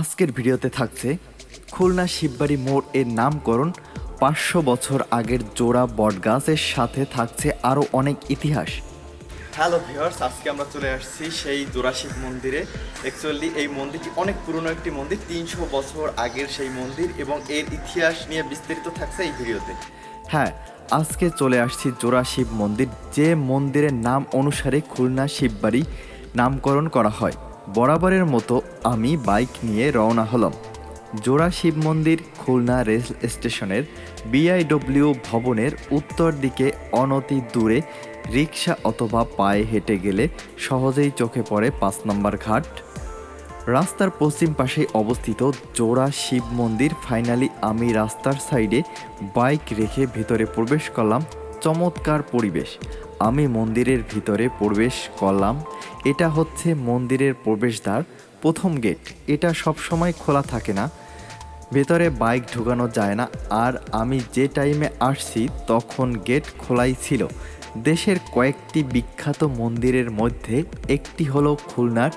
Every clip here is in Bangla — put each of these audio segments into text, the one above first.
আজকের ভিডিওতে থাকছে খুলনা শিববাড়ি মোড় এর নামকরণ পাঁচশো বছর আগের জোড়া বটগাছের সাথে থাকছে আরও অনেক ইতিহাস। হ্যালো ভিউয়ার্স আজকে আমরা চলে আসছি সেই জোড়াশিব মন্দিরে। অ্যাকচুয়ালি এই মন্দিরটি অনেক পুরনো একটি মন্দির তিনশো বছর আগের সেই মন্দির এবং এর ইতিহাস নিয়ে বিস্তারিত থাকছে এই ভিডিওতে। হ্যাঁ আজকে চলে আসছি জোড়া শিব মন্দির যে মন্দিরের নাম অনুসারে খুলনা শিববাড়ি নামকরণ করা হয়। বরাবরের মতো আমি বাইক নিয়ে রওনা হলাম। জোড়া শিব মন্দির খুলনা রেল স্টেশনের বিআইডব্লিউ ভবনের উত্তর দিকে অনতি দূরে রিক্সা অথবা পায়ে হেঁটে গেলে সহজেই চোখে পড়ে পাঁচ নম্বর ঘাট। রাস্তার পশ্চিম পাশে অবস্থিত জোড়া শিব মন্দির, ফাইনালি আমি রাস্তার সাইডে বাইক রেখে ভিতরে প্রবেশ করলাম চমৎকার পরিবেশ। আমি মন্দিরের ভিতরে প্রবেশ করলাম। এটা হচ্ছে মন্দিরের প্রবেশদ্বার, প্রথম গেট। এটা সব সময় খোলা থাকে না। ভেতরে বাইক ঢোকানো যায় না। আর আমি যে টাইমে আসছি, তখন গেট খোলাই ছিল। দেশের কয়েকটি বিখ্যাত মন্দিরের মধ্যে একটি হলো খুলনার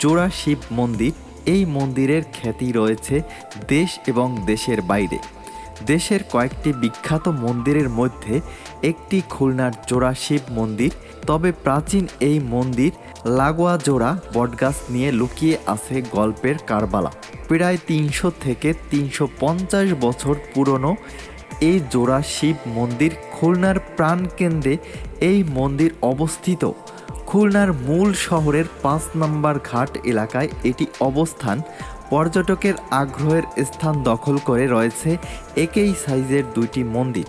জোড়া শিব মন্দির। এই মন্দিরের খ্যাতি রয়েছে দেশ এবং দেশের বাইরে। দেশের কয়েকটি বিখ্যাত মন্দিরের মধ্যে একটি খুলনার জোড়া শিব মন্দির, তবে প্রাচীন এই মন্দির লাগোয়া জোড়া বটগাছ নিয়ে লুকিয়ে আছে গল্পের কারবালা। প্রায় তিনশো থেকে তিনশো পঞ্চাশ বছর পুরনো এই জোড়া শিব মন্দির খুলনার প্রাণকেন্দ্রে এই মন্দির অবস্থিত। খুলনার মূল শহরের পাঁচ নম্বর ঘাট এলাকায় এটি অবস্থান। পর্যটকের আগ্রহের স্থান দখল করে রয়েছে একই সাইজের দুইটি মন্দির।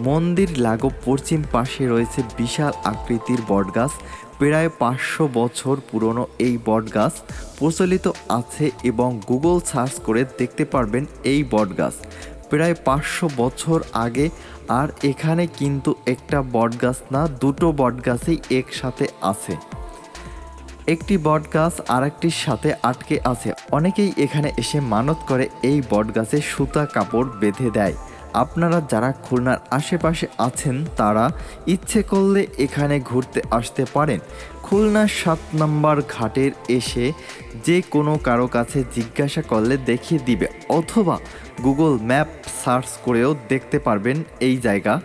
মন্দির লাগো পশ্চিম পাশে রয়েছে বিশাল আকৃতির বটগাছ। প্রায় পাঁচশো বছর পুরনো এই বটগাছ প্রচলিত আছে এবং গুগল সার্চ করে দেখতে পারবেন এই বটগাছ। প্রায় পাঁচশো বছর আগে আর এখানে কিন্তু একটা বটগাছ না, দুটো বটগাছই একসাথে আছে। একটি বটগাছ আরেকটির সাথে আটকে আছে। অনেকেই এখানে এসে মানত করে এই বটগাছে সুতা কাপড় বেঁধে দেয়। আপনারা যারা খুলনার আশেপাশে আছেন, তারা ইচ্ছে করলে এখানে ঘুরতে আসতে পারেন। খুলনার সাত নম্বর ঘাটের এসে যে কোনো কারও কাছে জিজ্ঞাসা করলে দেখিয়ে দিবে, অথবা গুগল ম্যাপ সার্চ করেও দেখতে পারবেন এই জায়গা।